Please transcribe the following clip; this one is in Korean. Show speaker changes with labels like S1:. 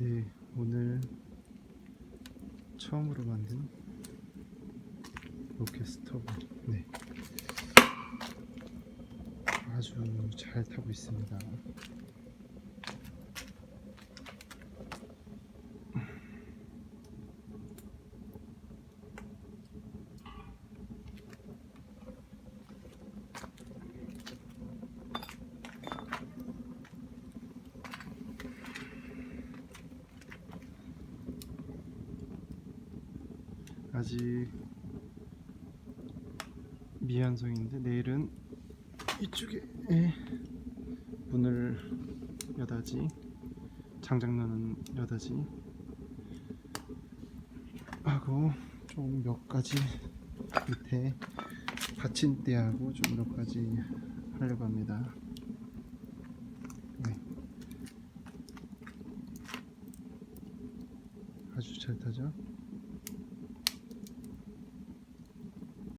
S1: 네, 오늘 처음으로 만든 로켓 스토브. 네. 아주 잘 타고 있습니다. 아직 미완성인데 내일은 이쪽에 문을 여닫이 장작 넣는 여닫이 하고 좀 몇 가지 밑에 받침대하고 좀 몇 가지 하려고 합니다. 네. 아주 잘 타죠?